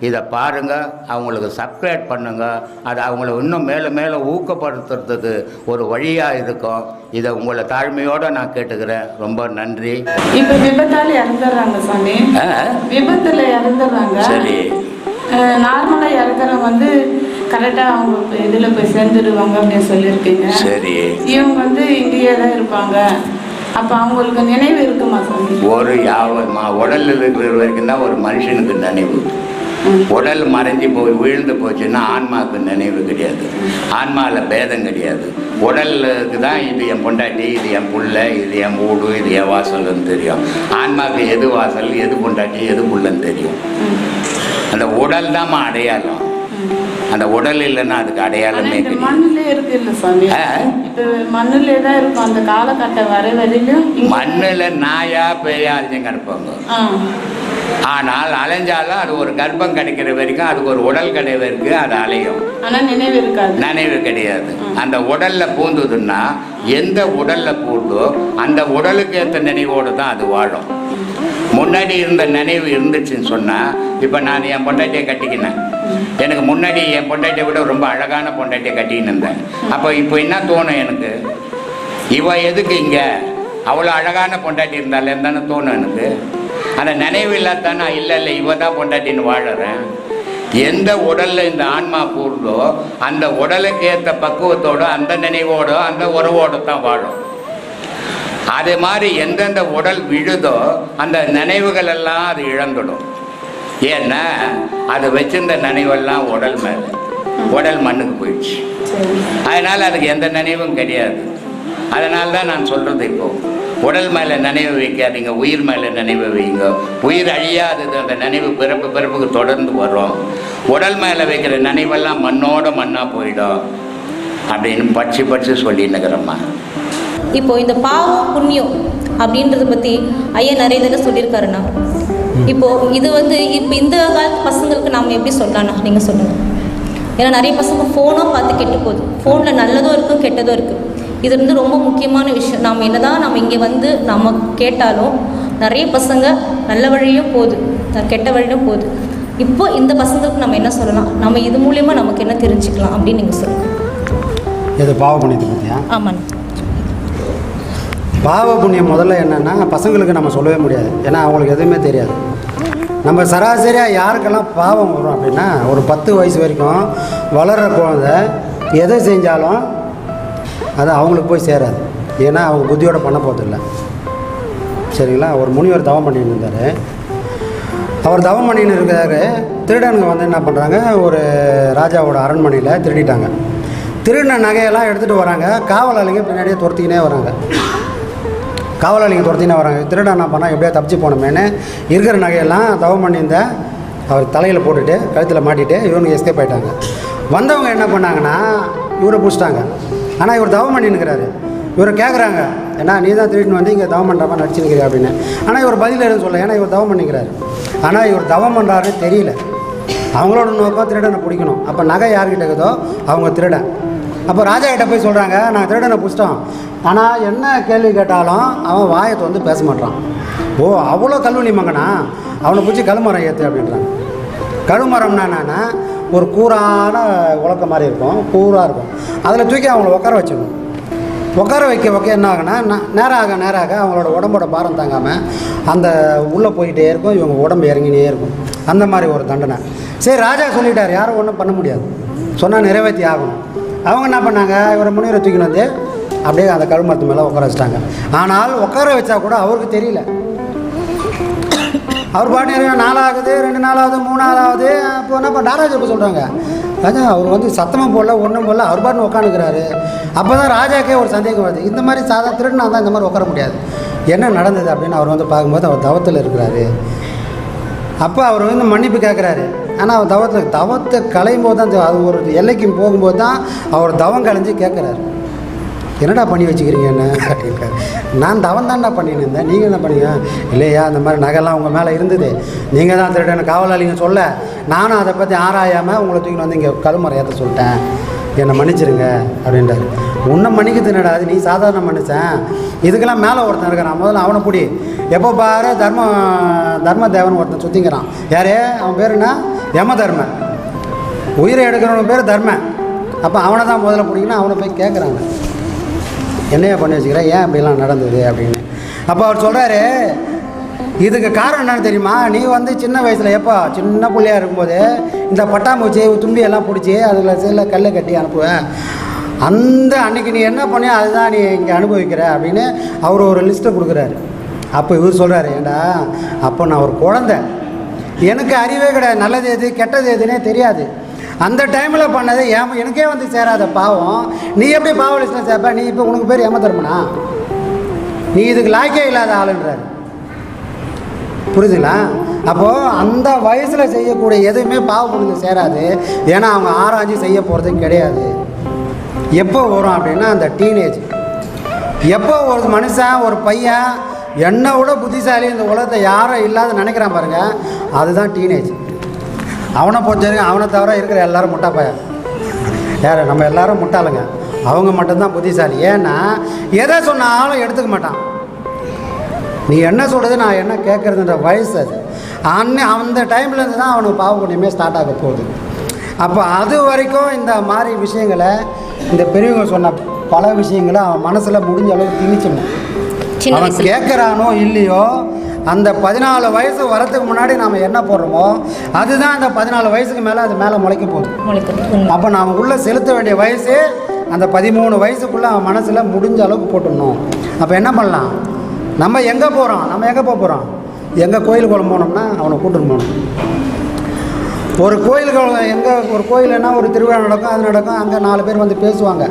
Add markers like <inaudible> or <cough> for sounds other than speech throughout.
இதை பாருங்க அவங்களுக்கு சப்ஸ்கிரைப் பண்ணுங்க. அது அவங்கள இன்னும் மேலே மேலே ஊக்கப்படுத்துறதுக்கு ஒரு வழியாக இருக்கும். இதை உங்களை தாழ்மையோடு நான் கேட்டுக்கிறேன். ரொம்ப நன்றி. இப்ப விபத்தால இறந்துடுறாங்க சாமி. விபத்துல இறந்துடுறாங்க. சரி. நார்மலா இறக்குறவங்க வந்து கரெக்டா அவங்க இதுல போய் சேர்ந்துடுவாங்க அப்படின்னு சொல்லியிருக்கீங்க. சரி. இவங்க வந்து இங்கேயே தான் இருப்பாங்க. அப்ப அவங்களுக்கு நினைவு இருக்குமா சாமி? ஒரு யாவ உடல்ல இருக்கிற வரைக்கும் தான் ஒரு மனுஷனுக்கு நினைவு? உடல் மறைஞ்சு போய் விழுந்து போச்சுன்னா ஆன்மாவுக்கு நினைவு கிடையாது. ஆன்மாவில் பேதம் கிடையாது. உடலுக்கு தான் இது என் பொண்டாட்டி இது என் புள்ள இது என் வீடு இது என் வாசல்னு தெரியும். ஆன்மாவுக்கு எது வாசல் எது பொண்டாட்டி எது புள்ளன்னு தெரியும். அந்த உடல் தான் அடையாளம். அந்த உடல் இல்லைன்னா அதுக்கு அடையாளமே மண்ணுல இருக்கு இல்ல சாமி? ஆ. இப்ப மண்ணுல தான் இருக்கும். அந்த காலகட்டம் வர வரையிலும் இங்க- மண்ணில் நாயா பேயா அழிஞ்சு கிடப்பாங்க. ஆனால் அலைஞ்சாலும் அது ஒரு கர்ப்பம் கிடைக்கிற வரைக்கும் அதுக்கு ஒரு உடல் கிடைவு இருக்கு அது அலையும். நினைவு இருக்காது. நினைவு கிடையாது. அந்த உடல்ல பூந்துதுன்னா எந்த உடல்ல பூந்தோ அந்த உடலுக்கு ஏற்ற நினைவோடு தான் அது வாழும். முன்னாடி இருந்த நினைவு இருந்துச்சுன்னு சொன்னா இப்போ நான் என் பொண்டாட்டியை கட்டிக்கினேன். எனக்கு முன்னாடி என் பொண்டாட்டியை விட ரொம்ப அழகான பொண்டாட்டியை கட்டிக்கின்னு இருந்தேன். அப்போ இப்போ என்ன தோணும் எனக்கு? இவ எதுக்கு இங்க? அவ்வளோ அழகான பொண்டாட்டி இருந்தாலே தானே தோணும் எனக்கு? அந்த நினைவு இல்லாதானே இல்லை இல்லை இவ தான் பொண்டாட்டின்னு வாழறேன். எந்த உடல்ல இந்த ஆன்மா கூடுதோ அந்த உடலுக்கு ஏற்ற பக்குவத்தோட அந்த நினைவோட அந்த உறவோட தான் வாழும். அதே மாதிரி எந்தெந்த உடல் விழுதோ அந்த நினைவுகள் எல்லாம் அது இழந்துடும். ஏன்னா அது வச்சிருந்த நினைவெல்லாம் உடல் மேலே உடல் மண்ணுக்கு போயிடுச்சு. அதனால் அதுக்கு எந்த நினைவும் கிடையாது. அதனால தான் நான் சொல்கிறது இப்போ. உடல் மேலே நினைவு வைக்காதீங்க உயிர் மேலே நினைவு வைங்க. உயிர் அழியாதது அந்த நினைவு பிறப்பு பிறப்புக்கு தொடர்ந்து வரும். உடல் மேலே வைக்கிற நினைவெல்லாம் மண்ணோட மண்ணாக போயிடும். அப்படின்னு பட்சி பட்சி சொல்லின்னுக்கிறம்மா இப்போ இந்த பாவம் புண்ணியம் அப்படின்றத பற்றி ஐயா நிறைய தடவை சொல்லியிருக்காருண்ணா. இப்போ இது வந்து இப்போ இந்த காலத்து பசங்களுக்கு நாம் எப்படி சொல்லலாம்ண்ணா? நீங்கள் சொல்லுங்கள் ஏன்னா நிறைய பசங்க ஃபோனும் பார்த்து கெட்டு போகுது. ஃபோனில் நல்லதும் இருக்கும் கெட்டதும் இருக்குது இது வந்து ரொம்ப முக்கியமான விஷயம். நாம் என்னதான் நம்ம இங்கே வந்து நம்ம கேட்டாலும் நிறைய பசங்க நல்ல வழியும் போகுது. கெட்ட வழியும் போகுது. இப்போ இந்த பசங்களுக்கு நம்ம என்ன சொல்லலாம்? நம்ம இது மூலியமாக நமக்கு என்ன தெரிஞ்சுக்கலாம் அப்படின்னு நீங்கள் சொல்லுங்கள் இது பாவ புண்ணியத்தை பற்றியா ஆமாண்ணா பாவ புண்ணியம் முதல்ல என்னென்னா பசங்களுக்கு நம்ம சொல்லவே முடியாது. ஏன்னா அவங்களுக்கு எதுவுமே தெரியாது. நம்ம சராசரியாக யாருக்கெல்லாம் பாவம் வரும் அப்படின்னா ஒரு பத்து வயசு வரைக்கும் வளர்கிற குழந்தை எதை செஞ்சாலும் அது அவங்களுக்கு போய் சேராது. ஏன்னா அவங்க புத்தியோடு பண்ண போகிறதில்ல சரிங்களா? ஒரு முனிவர் தவம் பண்ணிட்டு இருந்தார். அவர் தவம் பண்ணின்னு இருக்கிறாரு. திருடனுங்க வந்து என்ன பண்ணுறாங்க ஒரு ராஜாவோட அரண்மனையில் திருடிட்டாங்க. திருடின நகையெல்லாம் எடுத்துகிட்டு வராங்க. காவலாளிங்க பின்னாடியே துரத்திக்கினே வராங்க. காவலாளிங்க துரத்தினே வராங்க. திருடன் என்ன பண்ணால் எப்படியோ தப்பிச்சு போனோமேனு இருக்கிற நகையெல்லாம் தவம் பண்ணியிருந்த அவர் தலையில் போட்டுட்டு கழுத்தில் மாட்டிட்டு இவனுக்கு எஸ்கேப் ஆயிட்டாங்க. வந்தவங்க என்ன பண்ணாங்கன்னா இவரை பிடிச்சிட்டாங்க. ஆனால் இவர் தவம் பண்ணினுக்கிறாரு இவரை கேட்குறாங்க ஏன்னா நீ தான் திருடின்னு வந்து இங்கே தவம் பண்ணுற மாதிரி அப்படின்னு. ஆனால் இவர் பதில் எதுவும் சொல்ல ஏன்னா இவர் தவம் பண்ணிக்கிறாரு. ஆனால் இவர் தவம் பண்ணுறாருன்னு தெரியல. அவங்களோட நோக்கம் திருடனை பிடிக்கணும். அப்போ நகை யார்கிட்ட இருக்குதோ அவங்க திருடன் அப்போ ராஜா கிட்ட போய் சொல்கிறாங்க நான் திருடனை பிடிச்சிட்டோம். ஆனால் என்ன கேள்வி கேட்டாலும் அவன் வாயத்தை வந்து பேச மாட்டான் ஓ அவ்வளோ கல்வெளி மங்கனா அவனை பிடிச்சி கழுமரம் ஏற்று அப்படின்றான் கழுமரம்னா என்னன்னா ஒரு கூரான உலக்க மாதிரி இருக்கும் கூராக இருக்கும். அதில் தூக்கி அவங்கள உட்கார வச்சிடணும். உட்கார வைக்க வைக்க என்ன ஆகுனா நேராக நேராக அவங்களோட உடம்போட பாரம் தாங்காமல் அந்த உள்ளே போயிட்டே இருக்கும் இவங்க உடம்பு இறங்கினே இருக்கும். அந்த மாதிரி ஒரு தண்டனை. சரி ராஜா சொல்லிட்டார் யாரும் ஒன்றும் பண்ண முடியாது. சொன்னால் நிறைவேற்றி ஆகணும். அவங்க என்ன பண்ணாங்க இவரை முனிவரை தூக்கின்னு வந்து அப்படியே அந்த கழுமரத்து மேலே உட்கார வச்சிட்டாங்க. ஆனால் உட்கார வச்சா கூட அவருக்கு தெரியல. அவர் பாட்டு நாள் ஆகுது ரெண்டு நாளாவது மூணாவது மூணு நாள் ஆகுது அப்போ என்ன பண்ண இப்போ சொல்கிறாங்க ராஜா அவர் வந்து சத்தமாக போடல ஒன்றும் போடல அவர் பாட்டு உட்காந்துக்கிறாரு அப்போ தான் ராஜாக்கே ஒரு சந்தேகம் வருது. இந்த மாதிரி சாதா திருடுனா தான் இந்த மாதிரி உட்கார முடியாது. என்ன நடந்தது அப்படின்னு அவர் வந்து பார்க்கும்போது அவர் தவத்தில் இருக்கிறாரு. அப்போ அவர் வந்து மன்னிப்பு கேட்குறாரு ஆனால் அவர் தவத்தில் தவத்தை களையும் போது தான் அது ஒரு எல்லைக்கு போகும்போது தான் அவர் தவம் கலைஞ்சு கேட்குறாரு என்னடா பண்ணி வச்சுக்கிறீங்க என்ன? நான் தவன் தான்டா பண்ணின்னு இருந்தேன். நீங்கள் என்ன பண்ணீங்க? இல்லையா இந்த மாதிரி நகைலாம் உங்கள் மேலே இருந்தது. நீங்கள் தான் திருடன் காவலாளிங்க சொல்ல நானும் அதை பற்றி ஆராயாமல் உங்களை தூக்கிட்டு வந்து இங்கே கருமறை ஏற்ற சொல்லிட்டேன். என்னை மன்னிச்சிருங்க அப்படின்றாரு உன்னை மன்னிக்கிறது என்னடா அது நீ சாதாரண மன்னிச்சேன் இதுக்கெல்லாம் மேலே ஒருத்தன் இருக்கிறான் முதல்ல அவனை பிடி. எப்போ பாரு தர்ம தர்ம தேவன் ஒருத்தன் சுற்றிங்கிறான் யாரே? அவன் பேர் என்ன? யம தர்ம உயிரை எடுக்கிறவன் பேர் தர்ம. அப்போ அவனை தான் முதல்ல பிடிக்கணும் அவனை போய் கேட்குறாங்க என்னையா பண்ணி வச்சுக்கிற? ஏன் அப்படிலாம் நடந்தது அப்படின்னு. அப்போ அவர் சொல்கிறாரு இதுக்கு காரணம் என்னன்னு தெரியுமா? நீ வந்து சின்ன வயசில் எப்போ சின்ன பிள்ளையா இருக்கும்போது இந்த பட்டாம்பூச்சி தும்பியெல்லாம் பிடிச்சி அதில் சில கல்லை கட்டி அனுப்புவேன். அந்த அன்னைக்கு நீ என்ன பண்ணியோ அதுதான் நீ இங்கே அனுபவிக்கிற அப்படின்னு அவர் ஒரு லிஸ்ட்டை கொடுக்குறாரு. அப்போ இவர் சொல்கிறாரு ஏண்டா அப்போ நான் ஒரு குழந்தை. எனக்கு அறிவே கிடையாது. நல்லது எது கெட்டது எதுனே தெரியாது. அந்த டைமில் பண்ணது ஏன் எனக்கே வந்து சேராத பாவம். நீ எப்படி பாவ லிஸ்ட்டில் சேர்ப்ப? நீ இப்போ உனக்கு பேர் ஏம நீ இதுக்கு லாய்க்கே இல்லாத ஆளுன்றார். புரியுதுங்களா? அப்போது அந்த வயசில் செய்யக்கூடிய எதுவுமே பாவ புரிஞ்சு சேராது. ஏன்னா அவங்க ஆராய்ச்சி செய்ய போகிறது கிடையாது. எப்போ வரும் அப்படின்னா அந்த டீனேஜ் எப்போ ஒரு மனுஷன் ஒரு பையன் என்னை விட புத்திசாலி இந்த உலகத்தை யாரும் இல்லாத நினைக்கிறான் பாருங்க அதுதான் டீனேஜ் அவனை பொறுத்த வரைக்கும் அவனை தவிர இருக்கிற எல்லாரும் முட்டா பையன் யார்? நம்ம எல்லாரும் முட்டாளுங்க. அவங்க மட்டும்தான் புத்திசாலி. ஏன்னா எதை சொன்னாலும் எடுத்துக்க மாட்டான். நீ என்ன சொல்கிறது நான் என்ன கேட்குறதுன்ற வயசு அது. அன்னை அந்த டைம்லேருந்து தான் அவனுக்கு பாவ புண்ணியமே ஸ்டார்ட் ஆக போகுது. அப்போ அது வரைக்கும் இந்த மாதிரி விஷயங்களை இந்த பெரியவங்க சொன்ன பல விஷயங்களை அவன் மனசில் முடிஞ்ச அளவுக்கு திணிச்சிடணும் அவன். கேட்குறானோ இல்லையோ அந்த பதினாலு வயசு வரத்துக்கு முன்னாடி நாம் என்ன போடுறோமோ அதுதான் அந்த பதினாலு வயசுக்கு மேலே அது மேலே முளைக்க போகுது. அப்போ நாம் உள்ளே செலுத்த வேண்டிய வயசு அந்த பதிமூணு வயசுக்குள்ளே அவன் மனசில் முடிஞ்ச அளவுக்கு போட்டுடணும். அப்போ என்ன பண்ணலாம்? நம்ம எங்கே போகிறோம் நம்ம எங்கே போக போகிறோம் எங்கே கோயில் குளம் போனோம்னா அவனை கூட்டிட்டு போகணும். ஒரு கோயில் குளம் எங்கே ஒரு கோயிலுன்னா ஒரு திருவிழா நடக்கும் அது நடக்கும் அங்கே நாலு பேர் வந்து பேசுவாங்க.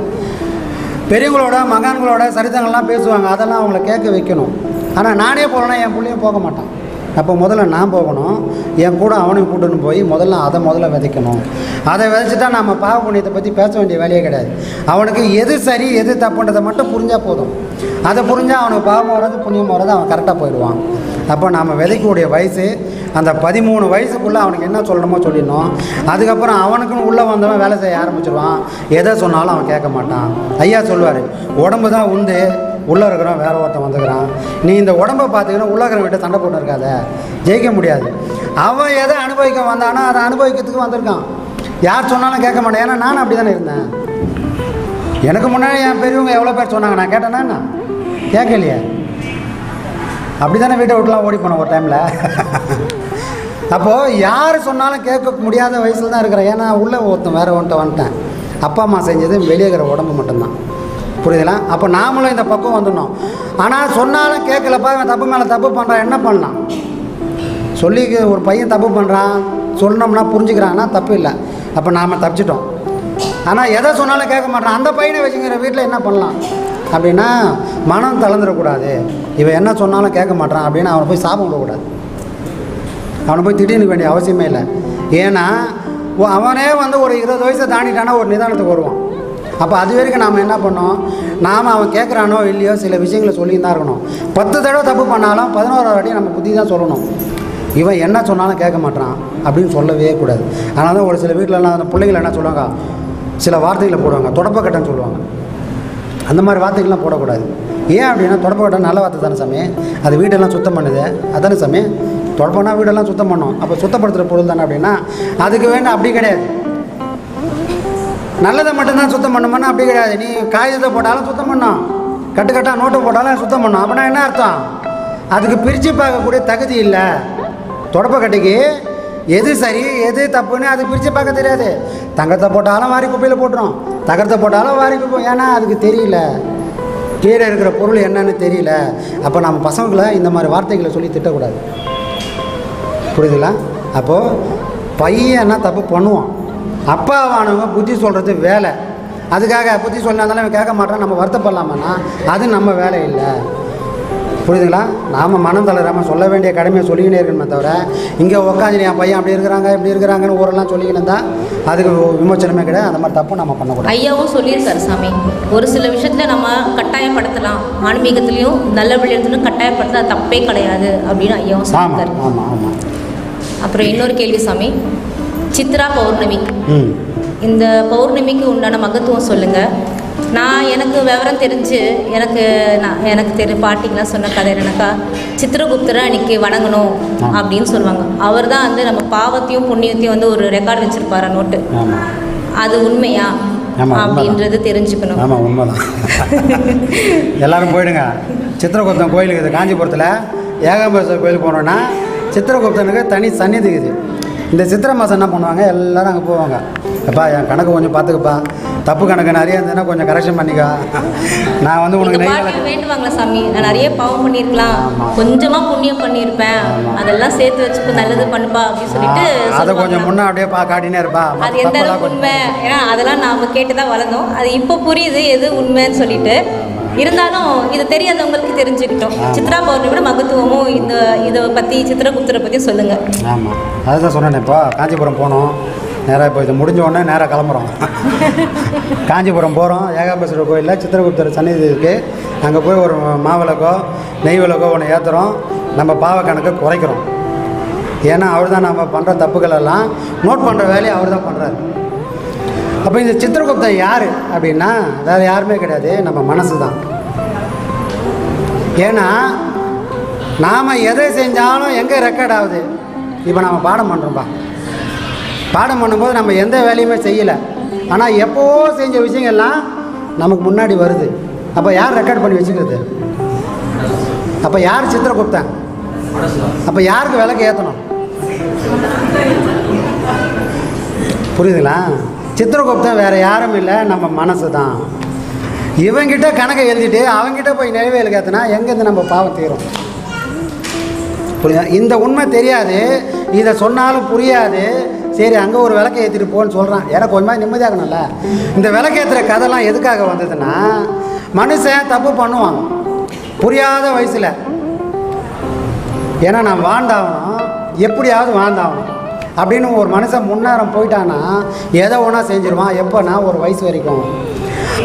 பெரியவங்களோட மகான்களோட சரித்திரங்கள்லாம் பேசுவாங்க. அதெல்லாம் அவங்கள கேட்க வைக்கணும். ஆனால் நானே போகலன்னா என் பிள்ளையும் போக மாட்டான். அப்போ முதல்ல நான் போகணும். என் கூட அவனையும் கூட்டுன்னு போய் முதல்ல அதை முதல்ல விதைக்கணும். அதை விதைச்சிட்டா நம்ம பாவ புண்ணியத்தை பற்றி பேச வேண்டிய வேலையே கிடையாது. அவனுக்கு எது சரி எது தப்புன்றதை மட்டும் புரிஞ்சால் போதும். அதை புரிஞ்சால் அவனுக்கு பாவம் வர்றது புண்ணியம் வர்றது அவன் கரெக்டாக போயிடுவான். அப்போ நாம் விதைக்கக்கூடிய வயசு அந்த பதிமூணு வயசுக்குள்ளே அவனுக்கு என்ன சொல்லணுமோ சொல்லிடணும். அதுக்கப்புறம் அவனுக்குன்னு உள்ளே வந்தவன் வேலை செய்ய ஆரம்பிச்சிருவான். எதை சொன்னாலும் அவன் கேட்க மாட்டான். ஐயா சொல்லுவார் உடம்பு தான் உண்டு உள்ளே இருக்கிறோம் வேற ஒருத்தன் வந்துக்கிறான். நீ இந்த உடம்பை பார்த்தீங்கன்னா உள்ள விட்டு சண்டை போட்டு இருக்காத. ஜெயிக்க முடியாது. அவன் எதை அனுபவிக்க வந்தானோ அதை அனுபவிக்கிறதுக்கு வந்திருக்கான். யார் சொன்னாலும் கேட்க மாட்டேன். ஏன்னா நானும் அப்படி தானே இருந்தேன். எனக்கு முன்னாடி என் பெரியவங்க எவ்வளோ பேர் சொன்னாங்க? நான் கேட்டேன்னா என்ன? கேட்கலையே. அப்படி தானே வீட்டை விட்டுலாம் ஓடி போனேன் ஒரு டைமில் அப்போது யார் சொன்னாலும் கேட்க முடியாத வயசில் தான் இருக்கிறேன். ஏன்னா உள்ளே ஒருத்தன் வேறு ஒன்ட்ட வந்துட்டேன். அப்பா அம்மா செஞ்சது வெளியே இருக்கிற உடம்பு மட்டும்தான். புரியுதுங்களா அப்போ நாமளும் இந்த பக்கம் வந்துடணும். ஆனால் சொன்னாலும் கேட்கலப்பா இவன் தப்பு மேலே தப்பு பண்ணுறான் என்ன பண்ணலாம்? சொல்லி ஒரு பையன் தப்பு பண்ணுறான் சொன்னோம்னா புரிஞ்சுக்கிறான்னா தப்பு இல்லை. அப்போ நாம் தப்பிச்சிட்டோம். ஆனால் எதை சொன்னாலும் கேட்க மாட்டான். அந்த பையனை வச்சுக்கிற வீட்டில் என்ன பண்ணலாம்? அப்படின்னா மனம் தளர்ந்துடக்கூடாது. இவன் என்ன சொன்னாலும் கேட்க மாட்டான் அப்படின்னு அவனை போய் சாபம் விடக்கூடாது. அவனை போய் திடீர்னு வேண்டிய அவசியமே இல்லை. ஏன்னா அவனே வந்து ஒரு இருபது வயசை தாண்டிட்டானா ஒரு நிதானத்துக்கு வருவான். அப்போ அது வரைக்கும் நாம் என்ன பண்ணோம்? நாம் அவன் கேட்குறானோ இல்லையோ சில விஷயங்களை சொல்லின்னு தான் இருக்கணும். பத்து தடவை தப்பு பண்ணாலும் பதினோராவது வாட்டி நம்ம புத்தி தான் சொல்லணும். இவன் என்ன சொன்னாலும் கேட்க மாட்டான் அப்படின்னு சொல்லவே கூடாது. அதனால தான் ஒரு சில வீட்டிலலாம் அந்த பிள்ளைகள் என்ன சொல்லுவாங்க? சில வார்த்தைகளை போடுவாங்க. தொடப்பக்கட்டைன்னு சொல்லுவாங்க. அந்த மாதிரி வார்த்தைகள்லாம் போடக்கூடாது. ஏன் அப்படின்னா தொடப்பக்கட்டை நல்ல வார்த்தை தானே சாமி? அது வீடெல்லாம் சுத்தம் பண்ணுது. அதானே சாமி? தொடப்பம்னா வீடெல்லாம் சுத்தம் பண்ணும். அப்போ சுத்தப்படுத்துகிற பொருள் தானே அப்படின்னா அதுக்கு வேண்டாம் அப்படி கிடையாது. நல்லதை மட்டும்தான் சுத்தம் பண்ணுமானா அப்படி கிடையாது. நீ காகிதத்தை போட்டாலும் சுத்தம் பண்ணும். கட்டுக்கட்டாக நோட்டை போட்டாலும் சுத்தம் பண்ணும். அப்படின்னா என்ன அர்த்தம்? அதுக்கு பிரித்து பார்க்கக்கூடிய தகுதி இல்லை. தொடப்பக்கட்டைக்கு எது சரி எது தப்புன்னு அது பிரித்து பார்க்க தெரியாது. தங்கத்தை போட்டாலும் வாரி குப்பையில் போட்டுரும். தகரத்தை போட்டாலும் வாரி குப்பை. ஏன்னா அதுக்கு தெரியல. கீழே இருக்கிற பொருள் என்னன்னு தெரியல. அப்போ நம்ம பசங்களை இந்த மாதிரி வார்த்தைகளை சொல்லி திட்டக்கூடாது. புரியுதுங்களா? அப்போது பையன் என்ன தப்பு பண்ணுவான்? அப்பாவானவங்க புத்தி சொல்கிறது வேலை. அதுக்காக புத்தி சொன்னாலும் கேட்க மாட்டான் நம்ம வருத்தப்படலாமான்னா அது நம்ம வேலை இல்லை. புரியுதுங்களா? நாம் மனம் தளராமல் சொல்ல வேண்டிய கடமையை சொல்லிக்கினே இருக்கணுமே தவிர இங்கே உட்காந்து என் பையன் அப்படி இருக்கிறாங்க இப்படி இருக்கிறாங்கன்னு ஊரெல்லாம் சொல்லிக்கிட்டு இருந்தால் அதுக்கு விமோச்சனமே கிடையாது. அந்த மாதிரி தப்பு நம்ம பண்ணக்கூடாது. ஐயாவும் சொல்லியிருக்காரு சாமி. ஒரு சில விஷயத்தில் நம்ம கட்டாயப்படுத்தலாம். ஆன்மீகத்துலேயும் நல்ல விளையாட்டுலையும் கட்டாயப்படுத்த தப்பே கிடையாது அப்படின்னு ஐயாவும் சொல்லியிருக்காரு. ஆமாம் ஆமாம் அப்புறம் இன்னொரு கேள்வி சாமி. சித்ரா பௌர்ணமி. இந்த பௌர்ணமிக்கு உண்டான மகத்துவம் சொல்லுங்கள் நான் எனக்கு விவரம் தெரிஞ்சு எனக்கு நான் எனக்கு தெரி பாட்டிங்களாம் சொன்ன கதை என்னன்னாக்கா சித்திரகுப்தரை அன்னைக்கு வணங்கணும். அப்படின்னு சொல்லுவாங்க. அவர் தான் வந்து நம்ம பாவத்தையும் புண்ணியத்தையும் வந்து ஒரு ரெக்கார்டு வச்சுருப்பாரு நோட்டு. அது உண்மையா? அப்படின்றது தெரிஞ்சுக்கணும். ஆமாம் உண்மைதான். எல்லாரும் போயிடுங்க. சித்திரகுப்தன் கோயில் இருக்குது காஞ்சிபுரத்தில் ஏகாம்பரேஸ்வரர் கோயில் போனோன்னா சித்திரகுப்தனுக்கு தனி சந்நிதி இருக்குது இந்த சித்திரை மாதம் என்ன பண்ணுவாங்க? எல்லாரும் அங்கே போவாங்க. எப்பா என் கணக்கு கொஞ்சம் பார்த்துக்கப்பா தப்பு கணக்கு நிறைய இருந்ததுன்னா கொஞ்சம் கரெக்ஷன் பண்ணிக்கோ. <laughs> நான் வந்து உனக்கு நெய் வேண்டுவாங்களா சாமி. நான் நிறைய பாவம் பண்ணியிருக்கலாம் ஆமா. கொஞ்சமா புண்ணியம் பண்ணியிருப்பேன். அதெல்லாம் சேர்த்து வச்சுக்கோ நல்லது பண்ணுப்பா அப்படின்னு சொல்லிட்டு அதை கொஞ்சம். முன்னே அப்படியே பா காட்டினே இருப்பா. அது எந்த அளவுக்கு உண்மை? ஏன்னா அதெல்லாம் நாம கேட்டு தான் வளர்ந்தோம். அது இப்போ புரியுது எது உண்மைன்னு சொல்லிட்டு. இருந்தாலும் இது தெரியாதவங்களுக்கு தெரிஞ்சுக்கிட்டோம். சித்ரா பௌர்ணமியோட மகத்துவமும் இந்த இதை பற்றி சித்திரகுப்தரை பற்றி சொல்லுங்க. ஆமாம் அதுதான் சொன்னேன் இப்போ காஞ்சிபுரம் போனோம். நேராக இப்போ இது முடிஞ்ச உடனே நேராக கிளம்புறோம். <laughs> காஞ்சிபுரம் போகிறோம் ஏகாம்பேஸ்வரர் கோயிலில் சித்திரகுப்தர் சந்நிதி இருக்குது அங்கே போய் ஒரு மாவிளக்கோ நெய் விளக்கோ ஒன்று ஏற்றுறோம் நம்ம பாவ கணக்கை குறைக்கிறோம். ஏன்னா அவர் தான் நம்ம பண்ணுற தப்புகள் எல்லாம் நோட் பண்ணுற வேலையை அவர் தான் பண்ணுறாரு அப்போ இந்த சித்திரகுப்தன் யார் அப்படின்னா வேறு யாருமே கிடையாது நம்ம மனசு தான் ஏன்னா நாம் எதை செஞ்சாலும் எங்கே ரெக்கார்ட் ஆகுது? இப்போ நம்ம பாடம் பண்ணுறோம்ப்பா பாடம் பண்ணும்போது நம்ம எந்த வேலையுமே செய்யலை. ஆனால் எப்போவோ செஞ்ச விஷயங்கள்லாம் நமக்கு முன்னாடி வருது. அப்போ யார் ரெக்கார்ட் பண்ணி வச்சுக்கிறது? அப்போ யார் சித்திரகுப்தன் அப்போ யாருக்கு விளக்கு ஏற்றணும் புரியுதுங்களா? சித்திரகுப்தன் வேறு யாரும் இல்லை நம்ம மனசு தான் இவங்கிட்ட கணக்கை எழுதிட்டு அவங்கிட்ட போய் நினைவேல் ஏற்றினா எங்கேருந்து நம்ம பாவம் தீரும்? புரியுதா? இந்த உண்மை தெரியாது. இதை சொன்னாலும் புரியாது. சரி அங்கே ஒரு விளக்கு ஏற்றிட்டு போன்னு சொல்கிறான் எனக்கு கொஞ்சமாக நிம்மதியாகணும்ல இந்த விளக்கேற்றுற கதைலாம் எதுக்காக வந்ததுன்னா மனுஷன் தப்பு பண்ணுவான். புரியாத வயசில். ஏன்னா நான் வாழ்ந்தாகணும். எப்படியாவது வாழ்ந்தாகணும். அப்படின்னு ஒரு மனுஷன் முன்னேறம் போயிட்டான்னா எதை ஒன்றா செஞ்சிருவான்? எப்போனா ஒரு வயசு வரைக்கும்.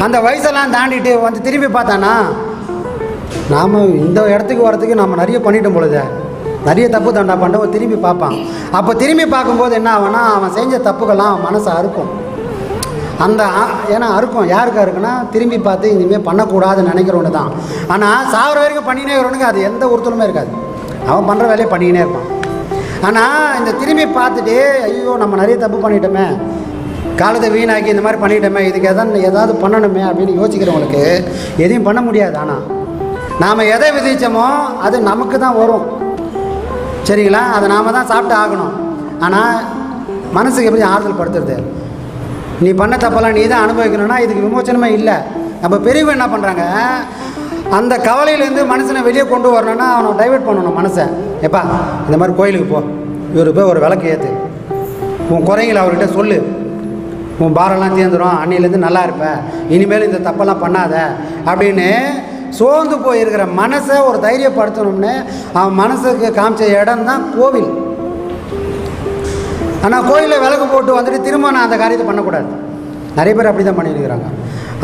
அந்த வயசெல்லாம் தாண்டிட்டு வந்து திரும்பி பார்த்தானா நாம் இந்த இடத்துக்கு வரத்துக்கு நம்ம நிறைய பண்ணிட்டோம் பொழுது. நிறைய தப்பு தண்டா பண்ணிட்டு திரும்பி பார்ப்பான். அப்போ திரும்பி பார்க்கும்போது என்ன ஆகும்னா அவன் செஞ்ச தப்புகள்லாம் அவன் மனசை அறுக்கும். அந்த ஏன்னா அறுக்கும். யாருக்கு அறுக்குன்னா திரும்பி பார்த்து இனிமேல் பண்ணக்கூடாதுன்னு நினைக்கிறவனு தான். ஆனால் சாகிற வரைக்கும் பண்ணினே வரவனுக்கு அது எந்த ஒருத்தலுமே இருக்காது. அவன் பண்ணுற வேலையை பண்ணிக்கினே இருப்பான். ஆனால் இந்த திரும்பி பார்த்துட்டு ஐயோ நம்ம நிறைய தப்பு பண்ணிட்டோமே. காலத்தை வீணாக்கி இந்த மாதிரி பண்ணிட்டோமே இதுக்கு எதாவது ஏதாவது பண்ணணுமே அப்படின்னு யோசிக்கிறவங்களுக்கு எதையும் பண்ண முடியாது ஆனால் நாம் எதை விதித்தோமோ அது நமக்கு தான் வரும். சரிங்களா? அதை நாம் தான் சாப்பிட்டு ஆகணும். ஆனால் மனசுக்கு எப்படி ஆறுதல் படுத்துறது? நீ பண்ண தப்பெல்லாம் நீ தான் அனுபவிக்கணும்னா இதுக்கு விமோச்சனமே இல்லை. நம்ம பெரியவங்க என்ன பண்ணுறாங்க அந்த கவலையிலேருந்து மனுஷனை வெளியே கொண்டு வரணும்னா அவனை டைவெர்ட் பண்ணணும் மனசை எப்பா இந்த மாதிரி கோயிலுக்கு போ. இவர் போய் ஒரு விளக்கு ஏற்று உன் குறைகளை அவர்கிட்ட சொல்லு. உன் பாரம்லாம் தீர்ந்துடும் அன்னையிலேருந்து நல்லா இருப்ப. இனிமேல் இந்த தப்பெல்லாம் பண்ணாத. அப்படின்னு சோர்ந்து போயிருக்கிற மனசை ஒரு தைரியப்படுத்தணும்னு அவன் மனசுக்கு காமிச்ச இடம் தான் கோவில். ஆனால் கோயிலில் விளக்கு போட்டு வந்துட்டு திரும்ப நான் அந்த காரியத்தை பண்ணக்கூடாது. நிறைய பேர் அப்படி தான் பண்ணியிருக்கிறாங்க.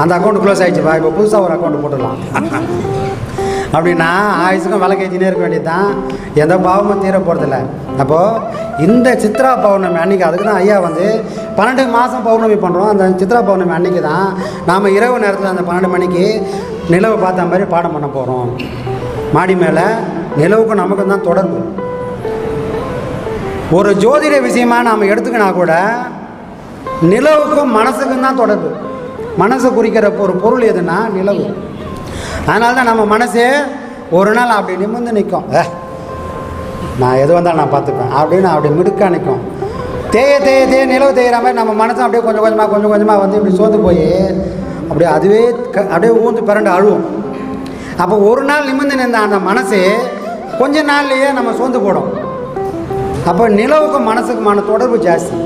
அந்த அக்கௌண்ட் க்ளோஸ் ஆகிடுச்சுப்பா இப்போ புதுசாக ஒரு அக்கௌண்ட் போட்டுடலாம். அப்படின்னா ஆயுசுக்கும் விளக்கு ஏற்றினே இருக்க வேண்டியது தான் எந்த பாவமும் தீர போகிறதில்ல அப்போது இந்த சித்ரா பௌர்ணமி அன்னைக்கு அதுக்கு தான் ஐயா வந்து பன்னெண்டு மாதம் பௌர்ணமி பண்ணுறோம் அந்த சித்ரா பௌர்ணமி அன்னைக்கு தான் நாம் இரவு நேரத்தில் அந்த பன்னெண்டு மணிக்கு நிலவை பார்த்த மாதிரி பாடம் பண்ண போகிறோம் மாடி மேலே நிலவுக்கும் நமக்கும் தான் தொடர்பு. ஒரு ஜோதிட விஷயமாக நாம் எடுத்துக்கினா கூட நிலவுக்கும் மனசுக்கும் தான் தொடர்பு. மனசை குறிக்கிற ஒரு பொருள் எதுனா நிலவு. அதனால தான் நம்ம மனசே ஒரு நாள் அப்படி நிமிர்ந்து நிற்கும் நான் எது வந்தாலும் நான் பார்த்துப்பேன் அப்படின்னு அப்படி மிடுக்காக நிற்கும் தேய தேய தேய நிலவு தேயிற மாதிரி நம்ம மனசை அப்படியே கொஞ்சம் கொஞ்சமாக கொஞ்சம் கொஞ்சமாக வந்து இப்படி சோர்ந்து போய் அப்படியே அதுவே க அப்படியே ஊந்து பிறண்டு அழுவும். அப்போ ஒரு நாள் நிமிர்ந்து நின்ற அந்த மனசு கொஞ்ச நாள்லேயே நம்ம சோர்ந்து போடும். அப்போ நிலவுக்கும் மனசுக்குமான தொடர்பு ஜாஸ்தி.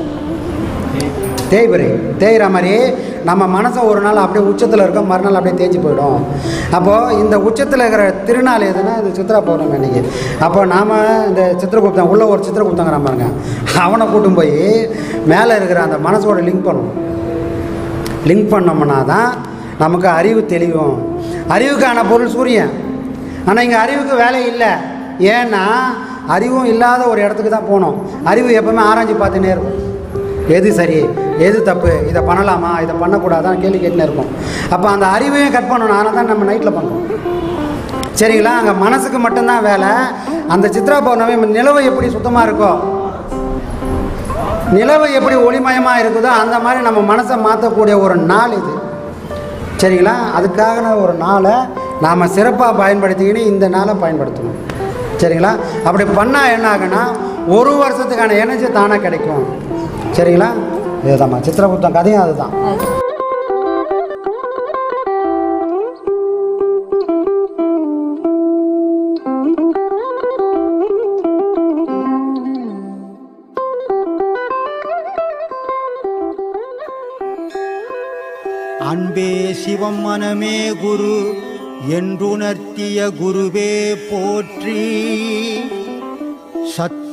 தேய்பிரை. தேய்கிற மாதிரி நம்ம மனசை ஒரு நாள் அப்படியே உச்சத்தில் இருக்க மறுநாள் அப்படியே தேய்ச்சி போயிடும். அப்போது இந்த உச்சத்தில் இருக்கிற திருநாள் எதுனா இது சித்ரா பௌர்ணமி அன்றைக்கி அப்போ நாம் இந்த சித்திரகுப்தன் உள்ள ஒரு சித்திரகுப்தங்கிறான் பாருங்க. அவனை கூட்டும் போய் மேலே இருக்கிற அந்த மனசோட லிங்க் பண்ணணும் லிங்க் பண்ணோம்னா தான் நமக்கு அறிவு தெளிவும். அறிவுக்கான பொருள் சூரியன். ஆனால் இங்கே அறிவுக்கு வேலை இல்லை. ஏன்னா அறிவும் இல்லாத ஒரு இடத்துக்கு தான் போகணும் அறிவு எப்பவுமே ஆராய்ச்சி பார்த்துன்னே இருக்கும். எது சரி எது தப்பு இதை பண்ணலாமா இதை பண்ணக்கூடாதான் கேள்வி கேட்டுனே இருக்கும் அப்போ அந்த அறிவையும் கட் பண்ணணும் ஆனால் தான் நம்ம நைட்டில் பண்ணுறோம் சரிங்களா? அங்கே மனசுக்கு மட்டும்தான் வேலை. அந்த சித்ரா பௌர்ணமி நிலவு எப்படி சுத்தமாக இருக்கோ நிலவு எப்படி ஒளிமயமாக இருக்குதோ அந்த மாதிரி நம்ம மனசை மாற்றக்கூடிய ஒரு நாள் இது. சரிங்களா? அதுக்காக ஒரு நாளை நாம் சிறப்பாக பயன்படுத்திக்கின்னு இந்த நாளை பயன்படுத்தணும். சரிங்களா? அப்படி பண்ணால் என்ன ஆகுன்னா ஒரு வருஷத்துக்கான எனர்ஜி தானாக கிடைக்கும். சரிங்களா? இதுதாம்மா. சித்திரகுப்தம் கதையும் அதுதான். அன்பே சிவம் மனமே குரு என்றுணர்த்திய குருவே போற்றி.